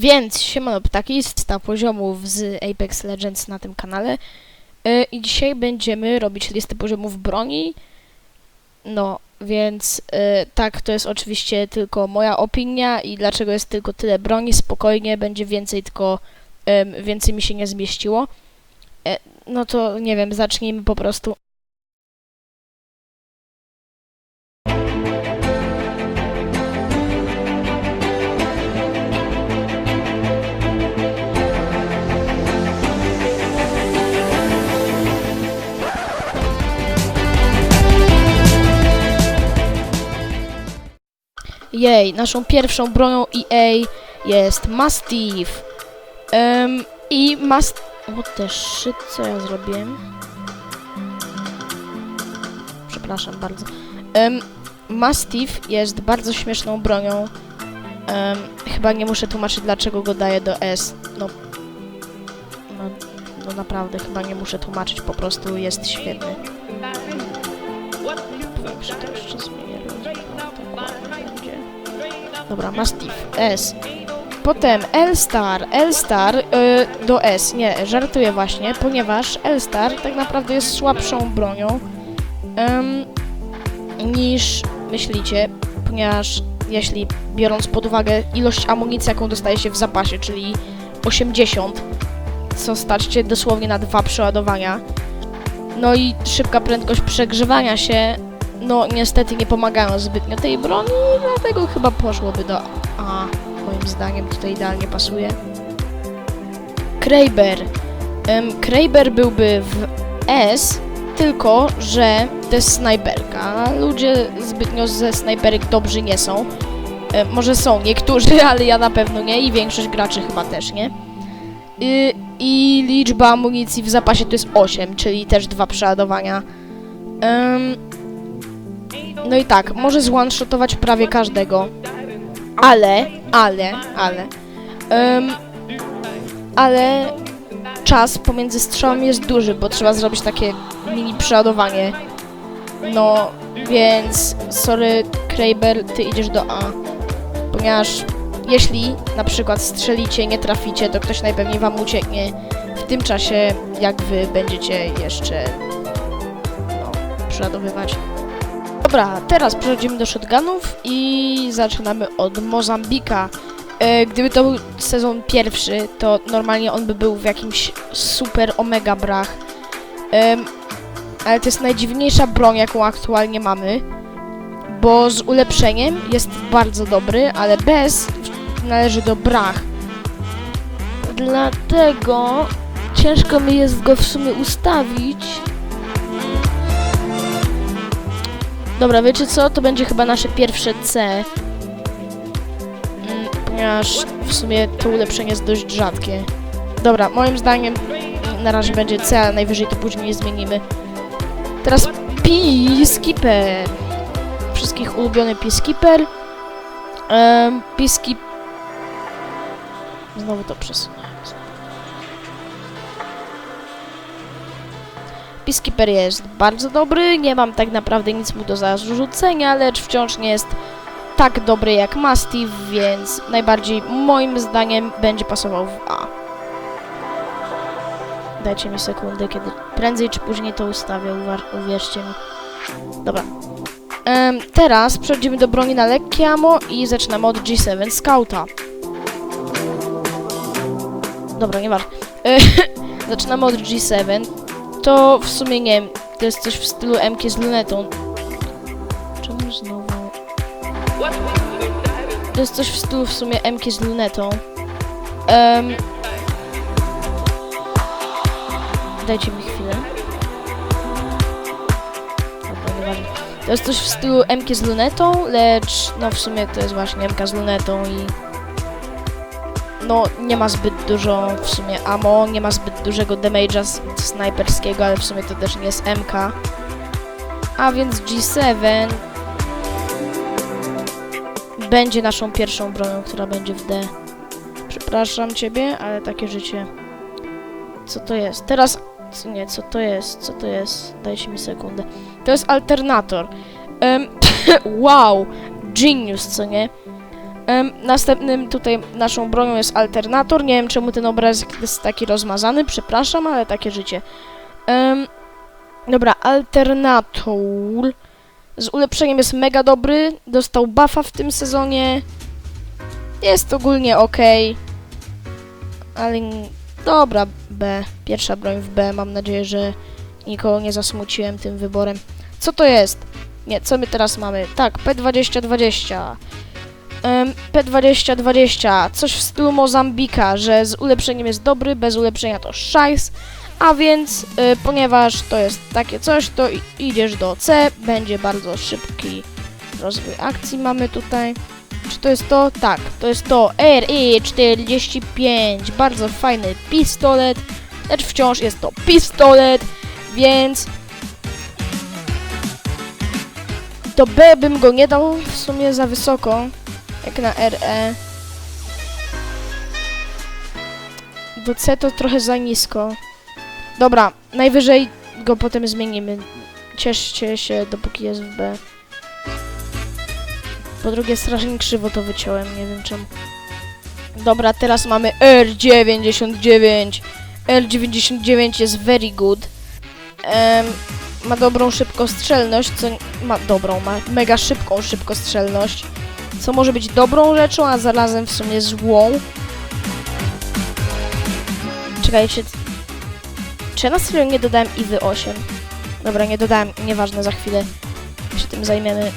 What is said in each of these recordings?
Więc siemano ptaki, 100 poziomów z Apex Legends na tym kanale E, i dzisiaj będziemy robić listę poziomów broni. No, więc e, tak, to jest oczywiście tylko moja opinia i dlaczego jest tylko tyle broni, spokojnie, będzie więcej, tylko em, więcej mi się nie zmieściło. E, no to nie wiem, zacznijmy po prostu. Jej, naszą pierwszą bronią EA jest Mastiff. Em, I Mast... What the shit, co ja zrobiłem? Przepraszam bardzo. Um, Mastiff jest bardzo śmieszną bronią. Em, chyba nie muszę tłumaczyć, dlaczego go daję do S. No, no, no naprawdę, chyba nie muszę tłumaczyć, po prostu jest świetny. Większy to jeszcze zmienię. Dobra, Mastiff, S. Potem L-Star, L-Star y, do S. Nie, żartuję właśnie, ponieważ L-Star tak naprawdę jest słabszą bronią niż myślicie, ponieważ jeśli biorąc pod uwagę ilość amunicji, jaką dostaje się w zapasie, czyli 80, co stać się dosłownie na dwa przeładowania, no i szybka prędkość przegrzewania się, no niestety nie pomagają zbytnio tej broni, dlatego chyba poszłoby do A. Moim zdaniem tutaj idealnie pasuje. Kraber. Um, Kraber byłby w S, tylko że to jest snajperka. Ludzie zbytnio ze snajperek dobrzy nie są. Może są niektórzy, ale ja na pewno nie i większość graczy chyba też nie. I, I liczba amunicji w zapasie to jest 8, czyli też dwa przeładowania. Em, no i tak, może zone-shotować prawie każdego. Ale, ale, ale. em, ale czas pomiędzy strzałami jest duży, bo trzeba zrobić takie mini przeładowanie. No, więc sorry, Kraber, ty idziesz do A. Ponieważ jeśli na przykład strzelicie, nie traficie, to ktoś najpewniej wam ucieknie w tym czasie, jak wy będziecie jeszcze no, przeładowywać. Dobra, teraz przechodzimy do shotgunów i zaczynamy od Mozambika. E, gdyby to był sezon pierwszy, to normalnie on by był w jakimś super omega brach. Ale to jest najdziwniejsza broń, jaką aktualnie mamy, bo z ulepszeniem jest bardzo dobry, ale bez należy do brach. Dlatego ciężko mi jest go w sumie ustawić. Dobra, wiecie co? To będzie chyba nasze pierwsze C. Mm, Ponieważ w sumie to ulepszenie jest dość rzadkie. Dobra, moim zdaniem na razie będzie C, ale najwyżej to później zmienimy. Teraz Peacekeeper. Wszystkich ulubiony Peacekeeper. Um, Peacekeeper... Znowu to Peacekeeper jest bardzo dobry, nie mam tak naprawdę nic mu do zarzucenia, lecz wciąż nie jest tak dobry jak Mastiff, więc najbardziej moim zdaniem będzie pasował w A. Dajcie mi sekundę, kiedy prędzej czy później to ustawię, uwierzcie mi. Dobra. Teraz przechodzimy do broni na lekkie ammo i zaczynamy od G7 Scouta. Dobra, nieważne. E, zaczynamy od G7. To w sumie nie wiem, to jest coś w stylu MK z lunetą. Czemu znowu? To jest coś w stylu w sumie MK z lunetą. Em, dajcie mi chwilę. Dobra, nieważne. To jest coś w stylu MK z lunetą, lecz no w sumie to jest właśnie MK z lunetą i no nie ma zbyt dużo w sumie ammo, nie ma zbyt dużego damage'a snajperskiego, ale w sumie to też nie jest MK. A więc G7 będzie naszą pierwszą bronią, która będzie w D. Przepraszam ciebie, ale takie życie. Co to jest? Teraz... Nie, co to jest? Co to jest? Dajcie mi sekundę. To jest alternator. Em, wow! Genius, co nie? Następnym tutaj naszą bronią jest alternator. Nie wiem czemu ten obrazek jest taki rozmazany, przepraszam, ale takie życie. Dobra, alternator z ulepszeniem jest mega dobry. Dostał buffa w tym sezonie. Jest ogólnie ok. Ale dobra, B. Pierwsza broń w B. Mam nadzieję, że nikogo nie zasmuciłem tym wyborem. Co to jest? Nie, co my teraz mamy? Tak, P2020. Em, P2020, coś w stylu Mozambika, że z ulepszeniem jest dobry, bez ulepszenia to szajs, a więc y, ponieważ to jest takie coś, to idziesz do C, będzie bardzo szybki rozwój akcji mamy tutaj. Czy to jest to? Tak, to jest to RI-45, bardzo fajny pistolet, lecz wciąż jest to pistolet, więc do B bym go nie dał w sumie za wysoko, jak na RE. Do C to trochę za nisko. Dobra, najwyżej go potem zmienimy. Cieszcie się, dopóki jest w B. Po drugie, strasznie krzywo to wyciąłem, nie wiem czemu. Dobra, teraz mamy R99. R99 jest very good. Ma dobrą szybkostrzelność, co ma dobrą, ma mega szybką szybkostrzelność, co może być dobrą rzeczą, a zarazem w sumie złą. Czekajcie, czy ja na serio nie dodałem IWY 8? Dobra, nie dodałem, nieważne, za chwilę się tym zajmiemy.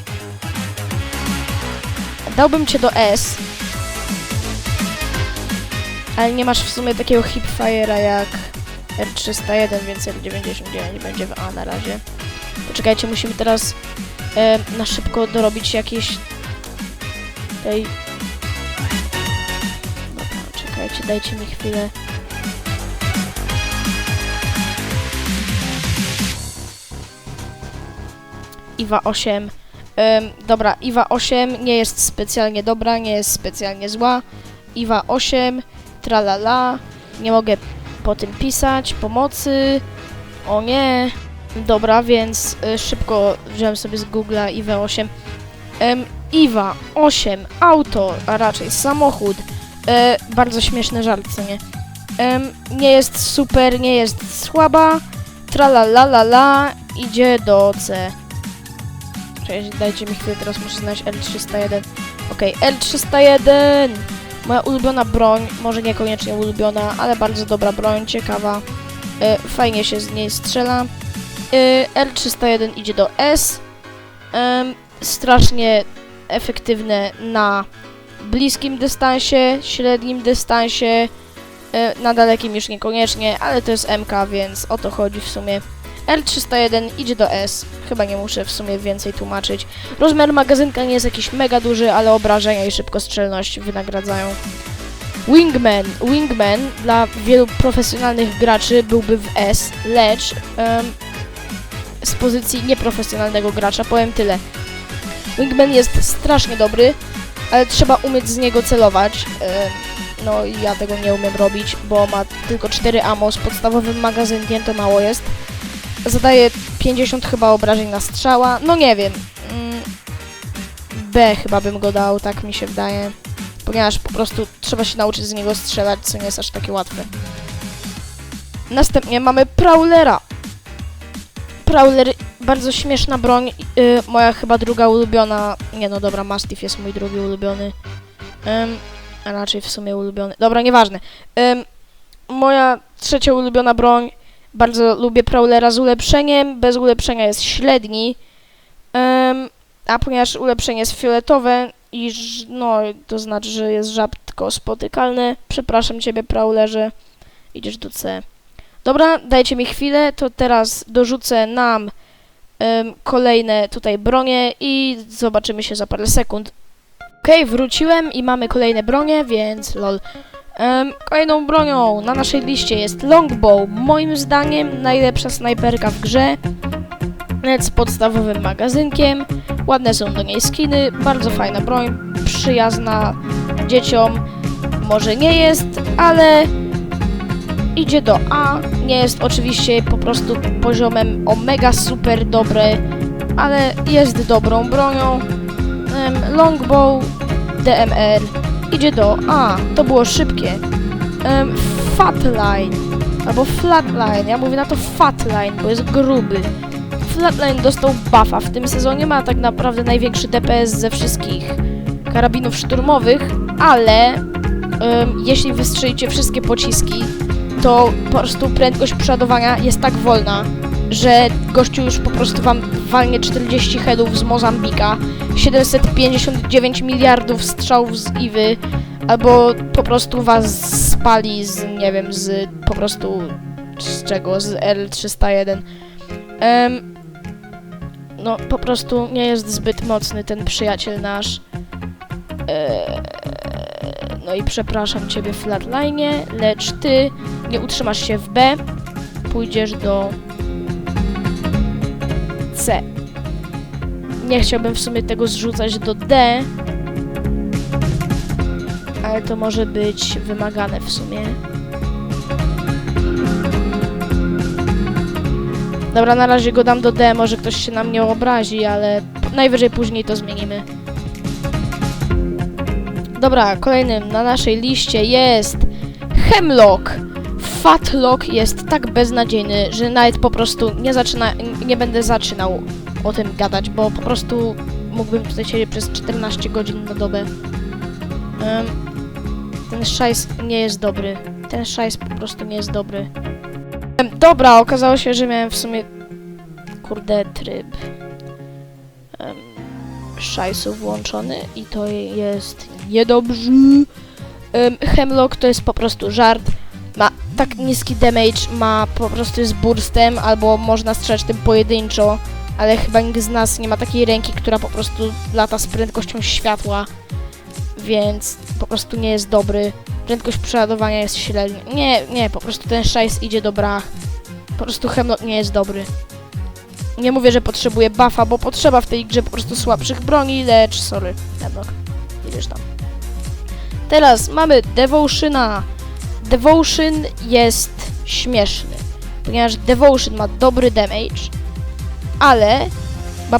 Dałbym cię do S. Ale nie masz w sumie takiego hipfire'a jak R301, więc R99 będzie w A na razie. Poczekajcie, musimy teraz e, na szybko dorobić jakieś tej... Dobra, czekajcie, dajcie mi chwilę. Iwa 8. Em, dobra, Iwa 8 nie jest specjalnie dobra, nie jest specjalnie zła. Iwa 8, tralala, nie mogę po tym pisać, pomocy, o nie. Dobra, więc y, szybko wziąłem sobie z Google'a Iwa 8. Em, Iwa 8, auto, a raczej samochód. E, bardzo śmieszny żart, co nie? Em, nie jest super, nie jest słaba. Tralalalala, idzie do C. Cześć, dajcie mi chwilę, teraz muszę znaleźć L301. Okej, L301! Moja ulubiona broń, może niekoniecznie ulubiona, ale bardzo dobra broń, ciekawa. E, fajnie się z niej strzela. E, L301 idzie do S. Em, strasznie efektywne na bliskim dystansie, średnim dystansie, e, na dalekim już niekoniecznie, ale to jest MK, więc o to chodzi w sumie. L301 idzie do S. Chyba nie muszę w sumie więcej tłumaczyć. Rozmiar magazynka nie jest jakiś mega duży, ale obrażenia i szybkostrzelność wynagradzają. Wingman. Wingman dla wielu profesjonalnych graczy byłby w S, lecz em, z pozycji nieprofesjonalnego gracza powiem tyle. Wingman jest strasznie dobry, ale trzeba umieć z niego celować. Em, no i ja tego nie umiem robić, bo ma tylko 4 ammo z podstawowym magazynkiem, to mało jest zadaje 50 chyba obrażeń na strzała. No nie wiem. Mm, B chyba bym go dał, tak mi się wydaje. Ponieważ po prostu trzeba się nauczyć z niego strzelać, co nie jest aż takie łatwe. Następnie mamy Prowlera. Prowler, bardzo śmieszna broń. Yy, moja chyba druga ulubiona. Nie no dobra, Mastiff jest mój drugi ulubiony. Ym, a raczej w sumie ulubiony. Dobra, nieważne. Moja trzecia ulubiona broń bardzo lubię Prowlera z ulepszeniem. Bez ulepszenia jest średni. Em, a ponieważ ulepszenie jest fioletowe i no, to znaczy, że jest rzadko spotykalne. Przepraszam ciebie, Prowlerze. Idziesz do C. Dobra, dajcie mi chwilę, to teraz dorzucę nam kolejne tutaj bronie i zobaczymy się za parę sekund. Okej, wróciłem i mamy kolejne bronie, więc lol. Kolejną bronią na naszej liście jest Longbow. Moim zdaniem najlepsza snajperka w grze. Z podstawowym magazynkiem. Ładne są do niej skiny. Bardzo fajna broń. Przyjazna dzieciom. Może nie jest, ale idzie do A. Nie jest oczywiście po prostu poziomem omega super dobre, ale jest dobrą bronią. Longbow DMR idzie do... A, to było szybkie. Um, fatline. Albo flatline. Ja mówię na to fatline, bo jest gruby. Flatline dostał buffa. W tym sezonie ma tak naprawdę największy DPS ze wszystkich karabinów szturmowych, ale em, jeśli wystrzelicie wszystkie pociski, to po prostu prędkość przeładowania jest tak wolna, że gościu już po prostu wam walnie 40 headów z Mozambika, 759 miliardów strzałów z Iwy, albo po prostu was spali z, nie wiem, z po prostu z czego, z L301. Em, no, po prostu nie jest zbyt mocny ten przyjaciel nasz. Eee, no i przepraszam ciebie flatline, lecz ty nie utrzymasz się w B, pójdziesz do C. Nie chciałbym w sumie tego zrzucać do D, ale to może być wymagane w sumie. Dobra, na razie go dam do D, może ktoś się na mnie obrazi, ale najwyżej później to zmienimy. Dobra, kolejnym na naszej liście jest Hemlock. Fatlock jest tak beznadziejny, że nawet po prostu nie zaczyna, nie będę zaczynał o tym gadać, bo po prostu mógłbym tutaj siedzieć przez 14 godzin na dobę. Ten szajs nie jest dobry. Ten szajs po prostu nie jest dobry. Dobra, okazało się, że miałem w sumie kurde tryb szajsu włączony i to jest niedobrze. Em, Hemlock to jest po prostu żart. Ma tak niski damage, ma po prostu jest burstem, albo można strzelać tym pojedynczo, ale chyba nikt z nas nie ma takiej ręki, która po prostu lata z prędkością światła, więc po prostu nie jest dobry. Prędkość przeładowania jest średnia. Nie, nie, po prostu ten szajs idzie do brach. Po prostu Hemlock nie jest dobry. Nie mówię, że potrzebuje buffa, bo potrzeba w tej grze po prostu słabszych broni, lecz sorry, Hemlock, tam. Teraz mamy Devotiona. Devotion jest śmieszny, ponieważ Devotion ma dobry damage, ale ma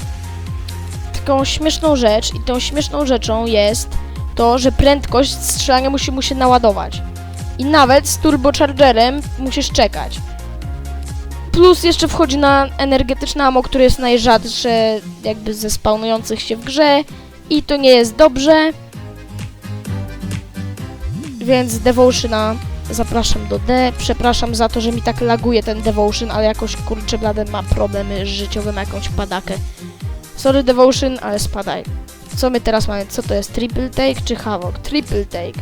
taką śmieszną rzecz i tą śmieszną rzeczą jest to, że prędkość strzelania musi mu się naładować. I nawet z turbochargerem musisz czekać. Plus jeszcze wchodzi na energetyczne ammo, które jest najrzadsze jakby ze spawnujących się w grze i to nie jest dobrze. Więc Devotioona zapraszam do D. Przepraszam za to, że mi tak laguje ten Devotion, ale jakoś kurczę blade ma problemy życiowe, ma jakąś padakę. Sorry Devotion, ale spadaj. Co my teraz mamy? Co to jest? Triple take czy Havoc? Triple take.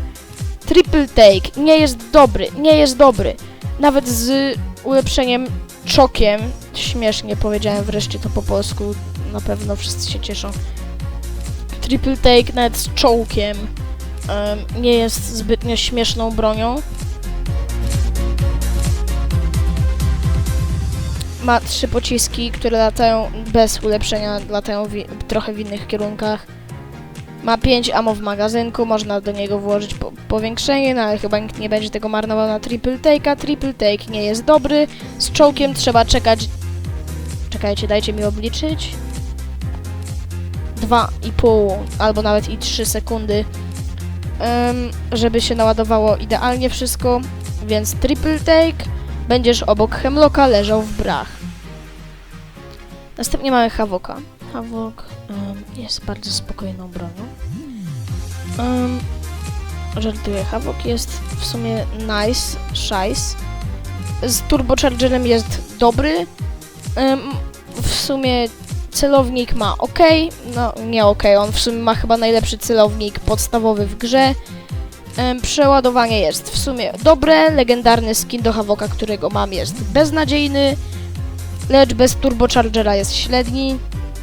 Triple take nie jest dobry, nie jest dobry. Nawet z ulepszeniem czokiem, śmiesznie powiedziałem wreszcie to po polsku, na pewno wszyscy się cieszą. Triple take nawet z czołkiem em, nie jest zbytnio śmieszną bronią. Ma trzy pociski, które latają bez ulepszenia, latają trochę w innych kierunkach. Ma 5 ammo w magazynku, można do niego włożyć po powiększenie, no ale chyba nikt nie będzie tego marnował na triple take'a. Triple take nie jest dobry. Z czołkiem trzeba czekać. Czekajcie, dajcie mi obliczyć. 2,5 albo nawet i 3 sekundy, żeby się naładowało idealnie wszystko. Więc triple take będziesz obok Hemlocka leżał w brach. Następnie mamy Havoka. Havok em, jest bardzo spokojną bronią. Um, żartuję, Havok jest w sumie nice, szajs. Z turbochargerem jest dobry. Em, w sumie celownik ma ok, no nie ok, on w sumie ma chyba najlepszy celownik podstawowy w grze. Przeładowanie jest w sumie dobre, legendarny skin do Havoka, którego mam jest beznadziejny, lecz bez turbochargera jest średni.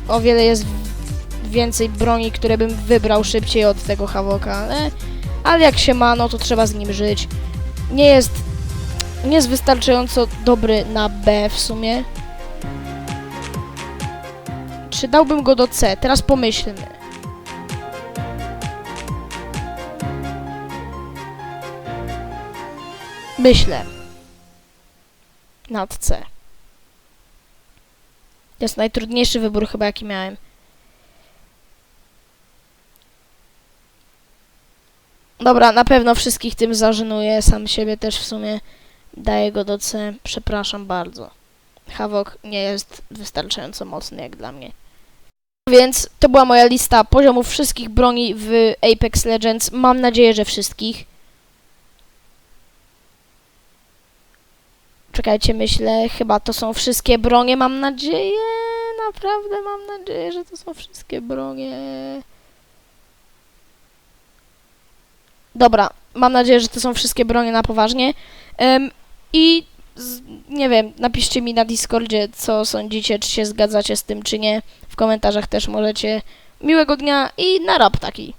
O wiele jest więcej broni, które bym wybrał szybciej od tego Havoka, ale, ale jak się ma, no to trzeba z nim żyć. Nie jest, nie jest wystarczająco dobry na B w sumie. Czy dałbym go do C? Teraz pomyślmy. Myślę. Nad C. Jest najtrudniejszy wybór chyba jaki miałem. Dobra, na pewno wszystkich tym zażenuję, sam siebie też w sumie daję go do C. Przepraszam bardzo. Havok nie jest wystarczająco mocny jak dla mnie. Więc to była moja lista poziomów wszystkich broni w Apex Legends. Mam nadzieję, że wszystkich. Czekajcie, myślę, chyba to są wszystkie bronie, mam nadzieję. Naprawdę mam nadzieję, że to są wszystkie bronie. Dobra, mam nadzieję, że to są wszystkie bronie na poważnie. Em, I nie wiem, napiszcie mi na Discordzie, co sądzicie, czy się zgadzacie z tym, czy nie. W komentarzach też możecie. Miłego dnia i na rap taki.